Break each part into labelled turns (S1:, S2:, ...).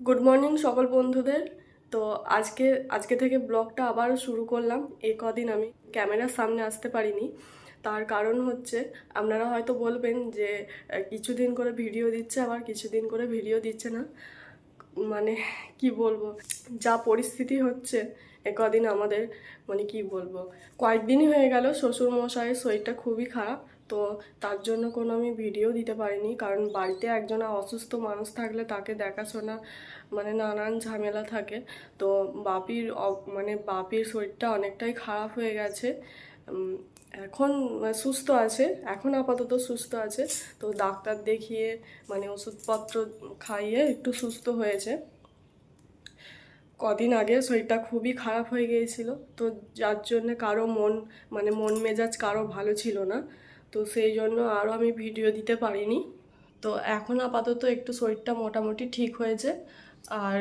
S1: Good morning সকল বন্ধুদের। তো আজকে আজকে থেকে ব্লগটা আবার শুরু করলাম। এই কদিন আমি ক্যামেরার সামনে আসতে পারিনি। তার কারণ হচ্ছে, আপনারা হয়তো বলবেন যে কিছুদিন করে ভিডিও দিচ্ছে, আবার কিছুদিন করে ভিডিও দিচ্ছে না। মানে কি বলব? যা পরিস্থিতি হচ্ছে, এ কদিন আমাদের মানে কি বলব? কয়েকদিনই হয়ে গেল শ্বশুর মশাইয়ের শরীরটা খুবই খারাপ। তো তার জন্য কোনো আমি ভিডিও দিতে পারিনি। কারণ বাড়িতে একজন অসুস্থ মানুষ থাকলে তাকে দেখাশোনা মানে নানান ঝামেলা থাকে। তো বাপির মানে বাপির শরীরটা অনেকটাই খারাপ হয়ে গেছে। এখন সুস্থ আছে, এখন আপাতত সুস্থ আছে। তো ডাক্তার দেখিয়ে মানে ওষুধপত্র খাইয়ে একটু সুস্থ হয়েছে। কদিন আগে শরীরটা খুবই খারাপ হয়ে গিয়েছিল। তো যার জন্য কারও মন মানে মন মেজাজ কারও ভালো ছিল না। তো সেই জন্য আরও আমি ভিডিও দিতে পারিনি। তো এখন আপাতত একটু শরীরটা মোটামুটি ঠিক হয়েছে। আর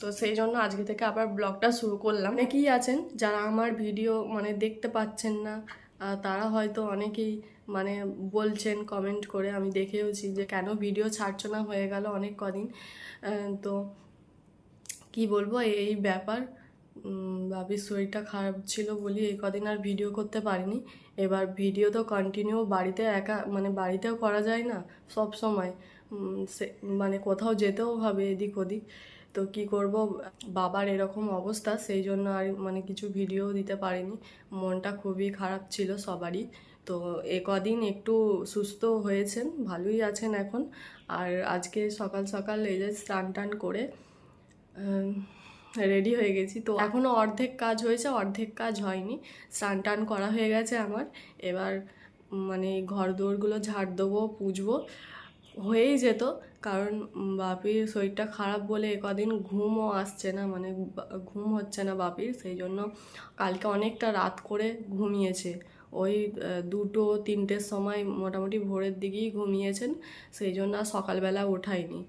S1: তো সেই জন্য আজকে থেকে আবার ব্লগটা শুরু করলাম। অনেকেই আছেন যারা আমার ভিডিও মানে দেখতে পাচ্ছেন না তারা হয়তো অনেকেই মানে বলছেন কমেন্ট করে। আমি দেখেওছি যে কেন ভিডিও ছাড়ছো না হয়ে গেল অনেক কদিন। তো কি বলব, এই ব্যাপার। বাবির শরীরটা খারাপ ছিল বলি এই কদিন আর ভিডিও করতে পারিনি। এবার ভিডিও তো কন্টিনিউ বাড়িতে একা মানে বাড়িতেও করা যায় না সব সময়। সে মানে কোথাও যেতেও হবে এদিক ওদিক। তো কি করব? বাবার এরকম অবস্থা, সেই জন্য আর মানে কিছু ভিডিও দিতে পারিনি। মনটা খুবই খারাপ ছিল সবারই। তো এ কদিন একটু সুস্থ হয়েছেন, ভালোই আছেন এখন। আর আজকে সকাল সকাল এই যে স্নান টান করে রেডি হয়ে গেছি। তো এখনও অর্ধেক কাজ হয়েছে অর্ধেক কাজ হয়নি। স্নান টান করা হয়ে গেছে আমার। এবার মানে ঘর দৌড়গুলো ঝাড় দেবো পুজবো। হয়েই যেত কারণ বাপির শরীরটা খারাপ বলে এ কদিন ঘুমও আসছে না মানে ঘুম হচ্ছে না বাপির। সেই জন্য কালকে অনেকটা রাত করে ঘুমিয়েছে। ওই দুটো তিনটের সময় মোটামুটি ভোরের দিকেই ঘুমিয়েছেন। সেই জন্য আর সকালবেলা ওঠায়নি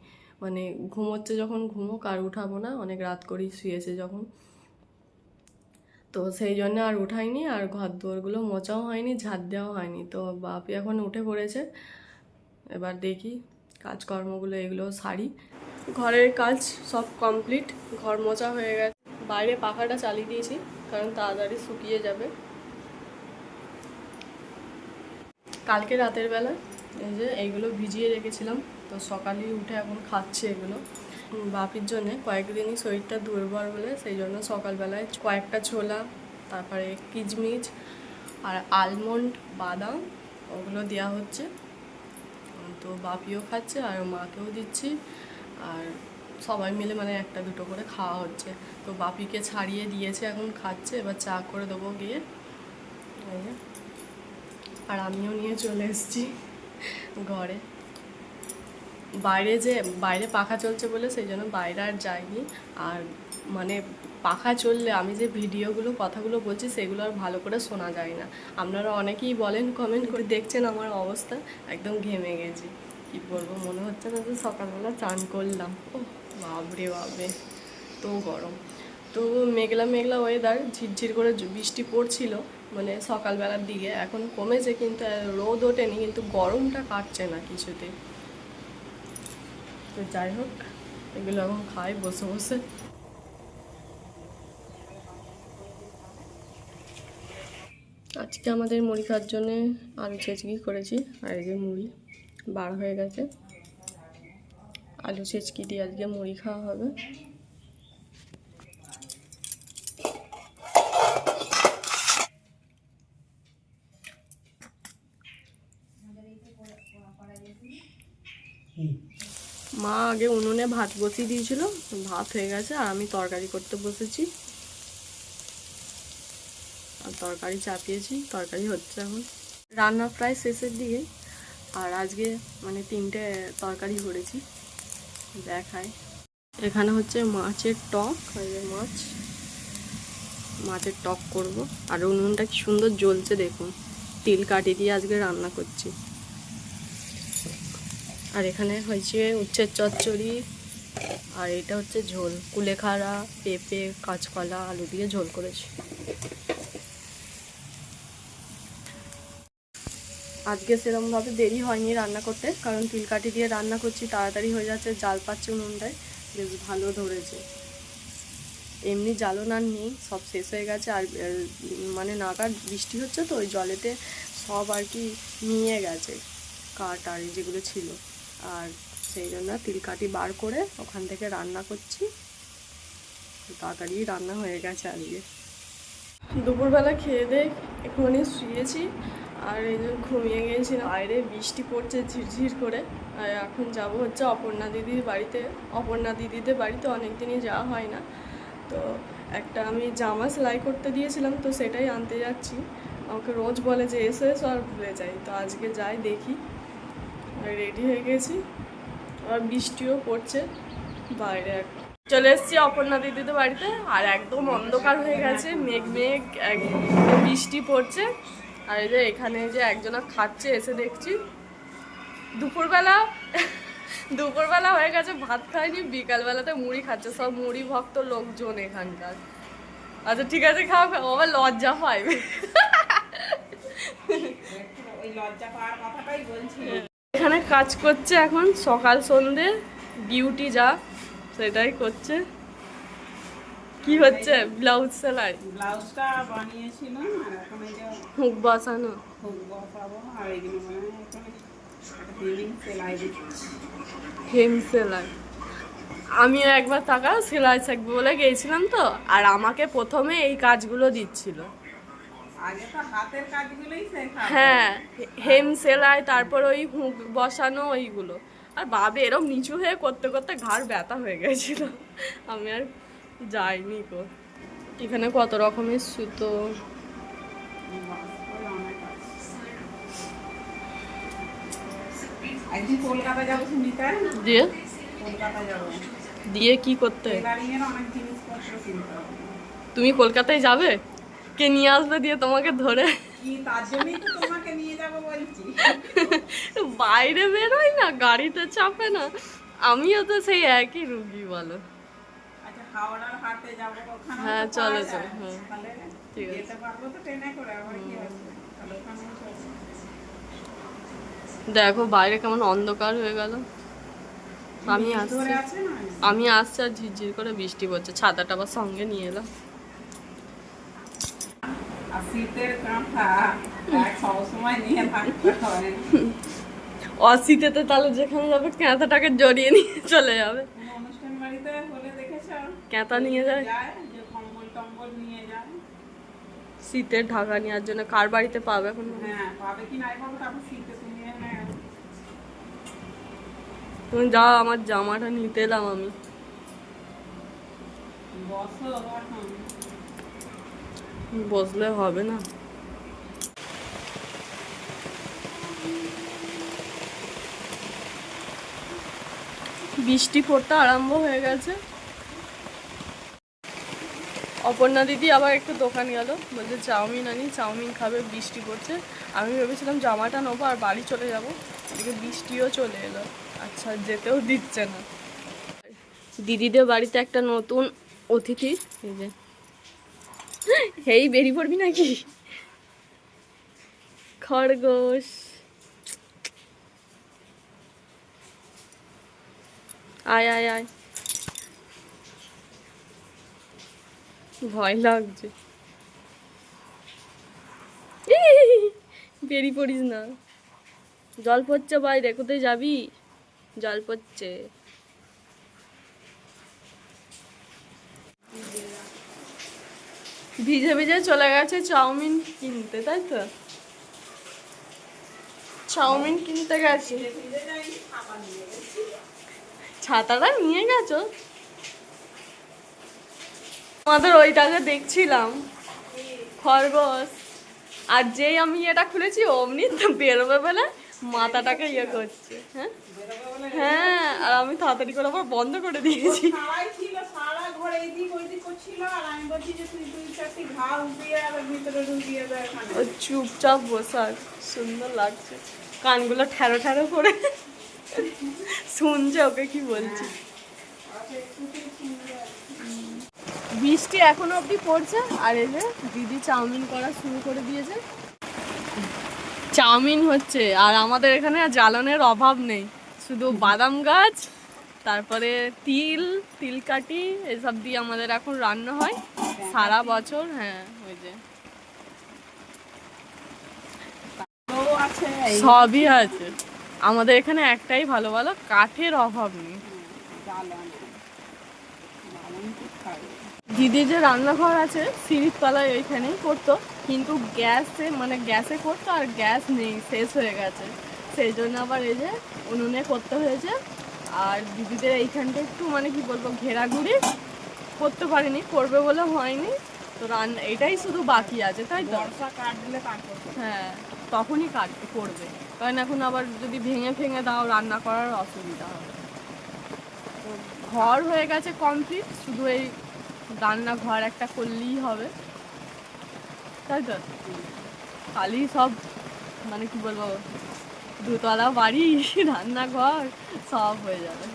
S1: মানে ঘুমোচ্ছে যখন ঘুমোক আর উঠাবো না, অনেক রাত করেই শুয়েছে যখন। তো সেই জন্য আর উঠাইনি, আর ঘর দুয়ারগুলো মোচাও হয়নি ঝাড় দেওয়াও হয়নি। তো বাপি এখন উঠে পড়েছে, এবার দেখি কাজকর্মগুলো, এগুলো সারি। ঘরের কাজ সব কমপ্লিট, ঘর মোচা হয়ে গেছে। বাইরে পাখাটা চালিয়ে দিয়েছি, কারণ তাড়াতাড়ি শুকিয়ে যাবে। কালকে রাতের বেলা এই যে এইগুলো ভিজিয়ে রেখেছিলাম। তো সকালেই উঠে এখন খাচ্ছে এগুলো। বাপির জন্যে কয়েকদিনই শরীরটা দুর্বল বলে, সেই জন্য সকালবেলায় কয়েকটা ছোলা, তারপরে কিচমিচ আর আলমন্ড বাদাম, ওগুলো দেওয়া হচ্ছে। তো বাপিও খাচ্ছে আর মাকেও দিচ্ছি। আর সবাই মিলে মানে একটা দুটো করে খাওয়া হচ্ছে। তো বাপিকে ছাড়িয়ে দিয়েছে এখন খাচ্ছে, এবার চা করে দেবো গিয়ে। আর আমিও নিয়ে চলে এসেছি ঘরে। বাইরে যে, বাইরে পাখা চলছে বলে সেই জন্য বাইরে আর যাইনি। আর মানে পাখা চললে আমি যে ভিডিওগুলো, কথাগুলো বলছি সেগুলো আর ভালো করে শোনা যায় না। আপনারা অনেকেই বলেন কমেন্ট করে দেখছেন আমার অবস্থা, একদম ঘেমে গেছি। কি বলব, মনে হচ্ছে না যে সকালবেলা চান করলাম। ও বাবরে বাবরে তো গরম। তো মেঘলা মেঘলা ওয়েদার ঝিরঝির করে বৃষ্টি পড়ছিল মানে সকালবেলার দিকে। এখন কমেছে কিন্তু রোদ ওঠেনি, কিন্তু গরমটা কাটছে না কিছুতে তো যাই হোক, এগুলো এখন খাই, বসে বসে। আজকে আমাদের মুড়ি খাওয়ার জন্যে আলু চেচকি করেছি, আর যে মুড়ি বার হয়ে গেছে। আলু চেচকি দিয়ে আজকে মুড়ি খাওয়া হবে। মা আগে উনুনে ভাত বসিয়ে দিয়েছিল, ভাত হয়ে গেছে আর আমি তরকারি করতে বসেছি। আর তরকারি চাপিয়েছি, তরকারি হচ্ছে এখন। রান্না প্রায় শেষের দিকে, আর আজকে মানে তিনটে তরকারি করেছি, দেখায়। এখানে হচ্ছে মাছের টক মাছ। মাছের টক করব, আর উনুনটা কি সুন্দর জ্বলছে দেখুন। তিল কাটি দিয়ে আজকে রান্না করছি। আর এখানে হয়েছে উচ্ছের চচ্চড়ি আর এটা হচ্ছে ঝোল। কুলেখাড়া পেঁপে কাঁচকলা আলু দিয়ে ঝোল করেছি। আজকে সেরকমভাবে দেরি হয়নি রান্না করতে কারণ তিলকাঠি দিয়ে রান্না করছি তাড়াতাড়ি হয়ে যাচ্ছে জাল পাচ্ছে উনুনটায়। বেশ ভালো ধরেছে। এমনি জ্বালন আর নেই সব শেষ হয়ে গেছে আর আর, মানে নাগাদ বৃষ্টি হচ্ছে তো ওই জলেতে সব আর কি নিয়ে গেছে কাঠ আর যেগুলো ছিল। আর সেই জন্য তিলকাটি বার করে ওখান থেকে রান্না করছি। তাড়াতাড়ি রান্না হয়ে গেছে আজকে। দুপুরবেলা খেয়ে দিয়ে একটুখানি শুয়েছি আর এই যে ঘুমিয়ে গিয়েছিলাম। বাইরে বৃষ্টি পড়ছে ঝিরঝির করে। আর এখন যাব হচ্ছে অপর্ণা দিদির বাড়িতে। অপর্ণা দিদিদের বাড়িতে অনেক দিনই যাওয়া হয় না। তো একটা আমি জামা সেলাই করতে দিয়েছিলাম, তো সেটাই আনতে যাচ্ছি। আমাকে রোজ বলে যে, এসো এসো, আর ভুলে যাই। তো আজকে যাই দেখি। রেডি হয়ে গেছি। আর বৃষ্টিও পড়ছে বাইরে এখন। চলে এসেছি অপর্ণা দিদিদের বাড়িতে আর একদম অন্ধকার হয়ে গেছে, মেঘ মেঘ বৃষ্টি পড়ছে। আর এই যে এখানে যে একজনা খাচ্ছে এসে দেখছি। দুপুরবেলা দুপুরবেলা হয়ে গেছে, ভাত খায়নি বিকালবেলাতে মুড়ি খাচ্ছে। সব মুড়ি ভক্ত লোকজন এখানকার। আচ্ছা ঠিক আছে, খাও খাও। আবার লজ্জা
S2: ওই লজ্জা পাওয়ার কথাটাই বলছি।
S1: এখানে কাজ করছে এখন সকাল সন্ধে ডিউটি যা সেটাই করছে। কি হচ্ছে? ব্লাউজ সেলাই?
S2: ব্লাউজটা বানিয়েছিলাম আর এখন এই যে
S1: হুক বসানো।
S2: হুক বসাবো আর এগুলো মানে হেমিং সেলাই
S1: হেম সেলাই। আমিও একবার টাকা সেলাই শিখব বলে গিয়েছিলাম তো আর আমাকে প্রথমে এই কাজগুলো দিচ্ছিল। হ্যাঁ হেম সেলাই তারপর ওই হুঁক বসানো ওইগুলো। আর বাবে এরকম নিচু হয়ে করতে করতে ঘাড় ব্যথা হয়ে গেছিল। আমি আর যাইনি কো। এখানে কত রকমের সুতো? দিয়ে? কি করতে? তুমি কলকাতায় যাবে? কে নিয়ে আসবে দিয়ে তোমাকে ধরে? বাইরে বেরোই না গাড়িতে চাপে না। আমিও তো সেই একই রুগী বলো।
S2: আচ্ছা
S1: হ্যাঁ, চলো, চলো, হ্যাঁ। ঠিক আছে। দেখো বাইরে কেমন অন্ধকার হয়ে গেল। আমি আসছি। আমি আসছি আর ঝিরঝির করে বৃষ্টি পড়ছে ছাতাটা আবার সঙ্গে নিয়ে এলাম।
S2: হয়
S1: অশীতেতে তাহলে যেখানে যাবে ক্যাঁথাটাকে জড়িয়ে নিয়ে চলে যাবে ক্যাঁথা নিয়ে যায় শীতের ঢাকা নেওয়ার জন্য কার বাড়িতে পাবে এখন
S2: তুমি এনে
S1: তুমি যা আমার জামাটা নিতে এলাম আমি
S2: বসো
S1: বসলে হবে না। বৃষ্টি পড়তে আরম্ভ হয়ে গেছে। অপর্ণা দিদি আবার একটু দোকান গেল। বলছে, চাউমিন আনি, চাউমিন খাবে, বৃষ্টি পড়ছে। আমি ভেবেছিলাম জামাটা নেব আর বাড়ি চলে যাব। এদিকে বৃষ্টিও চলে এলো। আচ্ছা যেতেও দিচ্ছে না। দিদিদের বাড়িতে একটা নতুন অতিথি, এই যে হেই বেরিয়ে পড়বি নাকি? খরগোশ। আয় আয় আয়। ভয় লাগছে। বেরিয়ে পড়িস না। জল পড়ছে বাইরে কোথায় যাবি? জল পড়ছে। ভিজে ভিজে চলে গেছে চাউমিন কিনতে তাই তো? চাউমিন কিনতে গেছে। ছাতাটা নিয়ে গেছো? আমাদের ওইটাকে দেখছিলাম। খরগোশ। আর যেই আমি এটা খুলেছি অমনি বেরোবে বলে মাথাটাকে ইয়ে করছে। হ্যাঁ? হ্যাঁ আর আমি তাড়াতাড়ি করে আবার বন্ধ করে দিয়েছি। ও চুপচাপ বসার সুন্দর লাগছে। কানগুলো ঠেরো ঠেরো করে। শুনছে ওকে কি বলছি। বৃষ্টি এখনও অবধি পড়ছে, আর এই যে দিদি চাউমিন করা শুরু করে দিয়েছে। চাউমিন হচ্ছে, আর আমাদের এখানে জ্বালানের অভাব নেই। শুধু বাদাম গাছ, তারপরে তিল তিলকাঠি এসব দিয়ে আমাদের এখন রান্না হয়। সারা বছর হ্যাঁ ওই যে। সবই আছে। আমাদের এখানে একটাই ভালো ভালো কাঠের অভাব নেই
S2: জ্বালানো জ্বালানি তো খাবে
S1: দিদি যে রান্নাঘর আছে সিঁড়ির তলায় ওইখানেই করতো কিন্তু গ্যাসে মানে গ্যাসে করতো আর গ্যাস নেই শেষ হয়ে গেছে। সেই জন্য আবার এই যে উনুনে করতে হয়েছে। আর দিদিদের এইখানটা একটু মানে কি বলব ঘেরাঘুরি করতে পারিনি করবে বলে হয়নি। তো রান্না এটাই শুধু বাকি আছে তাই তো। হ্যাঁ তখনই কাটতে করবে। কারণ এখন আবার যদি ভেঙে ভেঙে দাও রান্না করার অসুবিধা হবে। তো ঘর হয়ে গেছে কমপ্লিট শুধু এই রান্নাঘর একটা করলেই হবে। তাই তো? খালি সব মানে কি বলব, দুতলা বাড়ি, রান্নাঘর, সব হয়ে যাবে।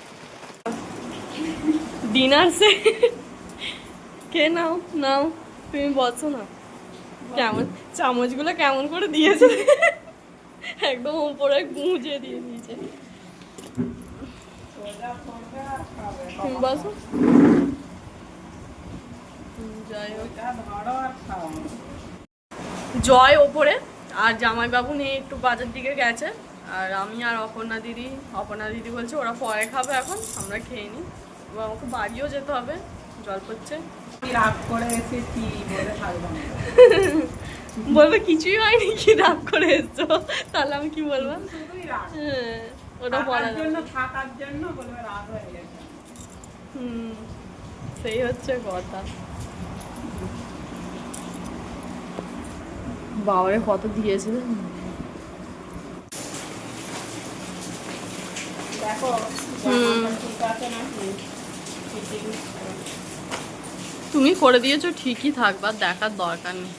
S1: ডিনার সে, কে নাও নাও, তুমি বসো না। কেমন, চামচগুলো কেমন করে দিয়েছে? একদম উপরে গুঁজে দিয়ে দিয়েছে। তুমি বসো জয় ওপরে আর জামাইবাবু নিয়ে একটু বাজার দিকে গেছে আর আমি আর অপর্ণা দিদি অপর্ণা দিদি বলছে ওরা পরে খাবে এখন আমরা খেয়ে নিই। এবার আমাকে বাড়িও যেতে হবে জল পড়ছে।
S2: আমি রাগ করে এসেছি বলে
S1: বলবে কিছুই হয়নি কি রাগ করে এসছো? তাহলে আমি কি বলব? হ্যাঁ ওটা বলা
S2: জন্য থাকার জন্য বলবে রাগ হয়ে গেছে।
S1: হুম সেই হচ্ছে কথা। বাবারে কত দিয়েছে তুমি করে দিয়েছ ঠিকই থাকবা দেখার দরকার নেই।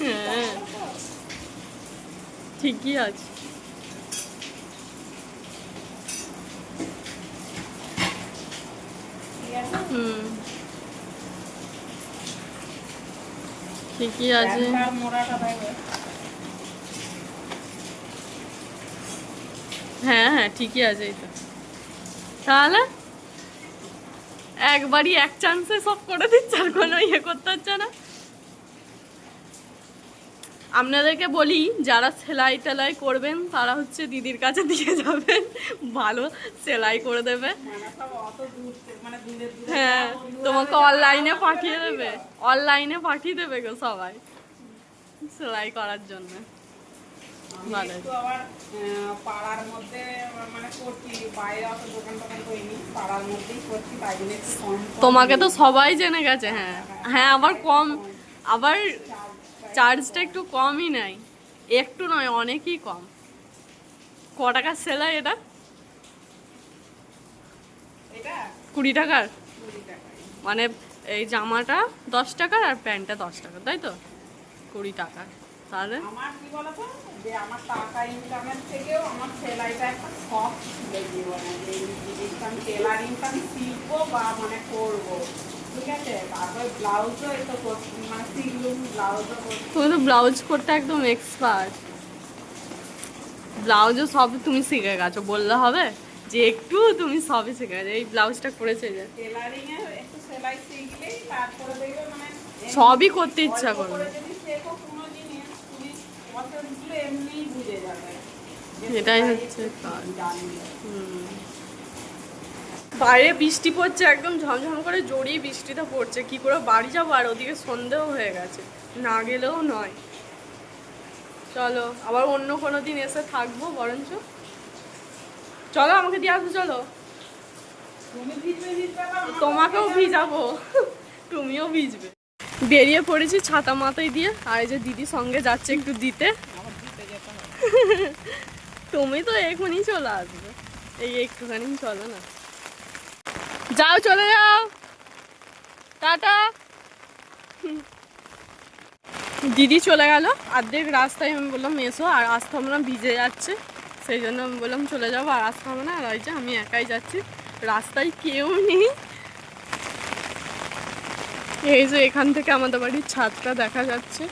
S1: হ্যাঁ। ঠিকই আছে
S2: ঠিক আছে
S1: হুম ঠিকই আছে। হ্যাঁ হ্যাঁ ঠিকই আছে তো। তাহলে একবারই এক চান্সে সব করে দিচ্ছে, আর কোনো ইয়ে করতে হচ্ছে না। আপনাদেরকে বলি যারা সেলাই টেলাই করবেন তারা হচ্ছে দিদির কাছে দিয়ে যাবেন। ভালো সেলাই করে দেবে। হ্যাঁ তোমাকে অনলাইনে পাঠিয়ে দেবে। অনলাইনে পাঠিয়ে দেবে গো সবাই সেলাই করার জন্য।
S2: পাড়ার মধ্যে মানে করছি বাইরে অত দোকান টোকান করিনি পাড়ার মধ্যেই করছি তাই জন্য একটু কম কম
S1: তোমাকে তো সবাই জেনে গেছে হ্যাঁ। হ্যাঁ আবার কম আবার চার্জটা একটু কমই নাই। একটু নয় অনেকই কম। ক টাকার সেলাই এটা?
S2: এটা?
S1: কুড়ি টাকার? মানে এই জামাটা দশ টাকার আর প্যান্টটা দশ টাকার তাই তো? কুড়ি টাকা তাহলে?
S2: আমার কি বলতো? যে আমার টাকা ইনকামের থেকেও আমার সেলাইটা একটা শখ ছিল জীবনে যে জিনিসটা আমি টেলারিংটা আমি শিখব বা মানে করব। মানে
S1: তুমি তো ব্লাউজ করতে একদম এক্সপার্ট ব্লাউজও সব তুমি শিখে গেছো বললে হবে যে একটু তুমি সবই শিখে গেছো এই ব্লাউজটা করেছে যে
S2: মানে
S1: সবই করতে ইচ্ছা করবে। এটাই হচ্ছে কাজ। হুম। বাইরে বৃষ্টি পড়ছে, একদম ঝমঝম করে জড়িয়ে বৃষ্টিটা পড়ছে। কি করে বাড়ি যাব আর ওদিকে সন্ধেও হয়ে গেছে, না গেলেও নয়। চলো, আবার অন্য কোনো দিন এসে থাকব বরঞ্চ। চলো আমাকে দিয়ে আসব, চলো। তোমাকেও ভিজাবো, তুমিও ভিজবে। বেরিয়ে পড়েছি ছাতা মাথায় দিয়ে, আর যে দিদি সঙ্গে যাচ্ছে একটু দিতে। তুমি তো এখনই চলে আসবে। এই একটুখানি চলো না। যাও, চলে যাও। টাটা। দিদি চলে গেল। অর্ধেক রাস্তায় আমি বললাম, এসো। আর আসতে হবে না ভিজে যাচ্ছে। সেই জন্য আমি বললাম, চলে যাব। আর আসতে হবে না, আর ওই যে আমি একাই যাচ্ছি। রাস্তায় কেউ নেই। এই যে এখান থেকে আমাদের বাড়ির ছাদটা দেখা যাচ্ছে।